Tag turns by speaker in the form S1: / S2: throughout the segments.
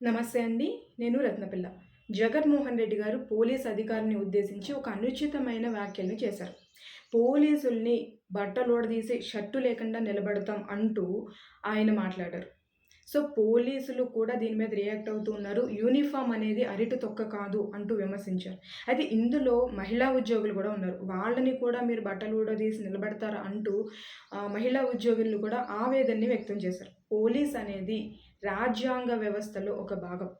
S1: నమస్తే అండి నేను రత్నపిల్ల. జగన్మోహన్ రెడ్డి గారు పోలీస్ అధికారిని ఉద్దేశించి ఒక అనుచితమైన వ్యాఖ్యలను చేశారు. పోలీసుల్ని బట్టలోడదీసి షర్టు లేకుండా నిలబడతాం అంటూ ఆయన మాట్లాడారు. సో పోలీసులు కూడా దీని మీద రియాక్ట్ అవుతూ ఉన్నారు. యూనిఫామ్ అనేది అరిటి తొక్క కాదు అంటూ విమర్శించారు. అయితే ఇందులో మహిళా ఉద్యోగులు కూడా ఉన్నారు. వాళ్ళని కూడా మీరు బట్టలు ఊడదీసి నిలబెడతారా అంటూ మహిళా ఉద్యోగులు కూడా ఆవేదనని వ్యక్తం చేశారు. పోలీస్ అనేది రాజ్యాంగ వ్యవస్థలో ఒక భాగం.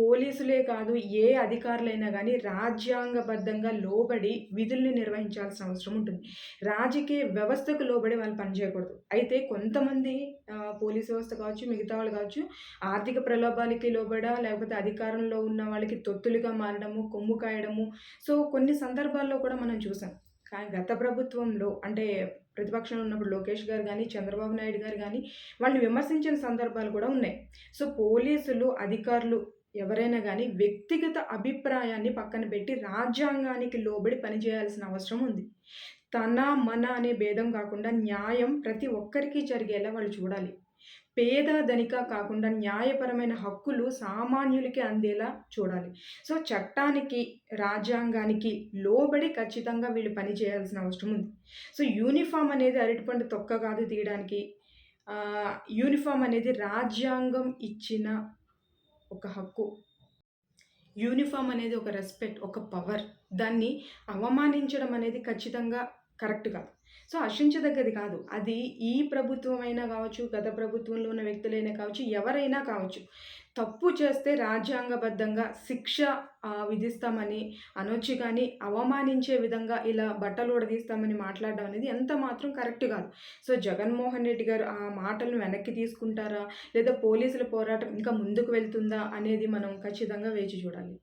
S1: పోలీసులే కాదు ఏ అధికారులైనా కానీ రాజ్యాంగబద్ధంగా లోబడి విధుల్ని నిర్వహించాల్సిన అవసరం ఉంటుంది. రాజకీయ వ్యవస్థకు లోబడి వాళ్ళు పనిచేయకూడదు అయితే కొంతమంది పోలీస్ వ్యవస్థ కావచ్చు మిగతా వాళ్ళు కావచ్చు ఆర్థిక ప్రలోభాలకి లోబడ లేకపోతే అధికారంలో ఉన్న వాళ్ళకి తొత్తులుగా మారడము కొమ్ము కాయడము. సో కొన్ని సందర్భాల్లో కూడా మనం చూసాం. కానీ గత ప్రభుత్వంలో అంటే ప్రతిపక్షంలో ఉన్నప్పుడు లోకేష్ గారు కానీ చంద్రబాబు నాయుడు గారు కానీ వాళ్ళని విమర్శించిన సందర్భాలు కూడా ఉన్నాయి. సో పోలీసులు అధికారులు ఎవరైనా కానీ వ్యక్తిగత అభిప్రాయాన్ని పక్కన పెట్టి రాజ్యాంగానికి లోబడి పనిచేయాల్సిన అవసరం ఉంది. తన మన అనే భేదం కాకుండా న్యాయం ప్రతి ఒక్కరికి జరిగేలా వాళ్ళు చూడాలి. పేద ధనిక కాకుండా న్యాయపరమైన హక్కులు సామాన్యులకి అందేలా చూడాలి. సో చట్టానికి రాజ్యాంగానికి లోబడి ఖచ్చితంగా వీళ్ళు పని చేయాల్సిన అవసరం ఉంది. సో యూనిఫామ్ అనేది అరటిపండు తొక్క కాదు తీయడానికి. యూనిఫామ్ అనేది రాజ్యాంగం ఇచ్చిన ఒక హక్కు. యూనిఫామ్ అనేది ఒక రెస్పెక్ట్ ఒక పవర్. దాన్ని అవమానించడం అనేది ఖచ్చితంగా కరెక్ట్ కాదు. సో హర్షించదగ్గది కాదు. అది ఈ ప్రభుత్వం అయినా కావచ్చు గత ప్రభుత్వంలో ఉన్న వ్యక్తులైనా కావచ్చు ఎవరైనా కావచ్చు. తప్పు చేస్తే రాజ్యాంగబద్ధంగా శిక్ష విధిస్తామని అనొచ్చు కానీ అవమానించే విధంగా ఇలా బట్టలు ఉడదీస్తామని మాట్లాడడం అనేది ఎంత మాత్రం కరెక్ట్ కాదు. సో జగన్మోహన్ రెడ్డి గారు ఆ మాటలను వెనక్కి తీసుకుంటారా? లేదా పోలీసుల పోరాటం ఇంకా ముందుకు వెళ్తుందా అనేది మనం ఖచ్చితంగా వేచి చూడాలి.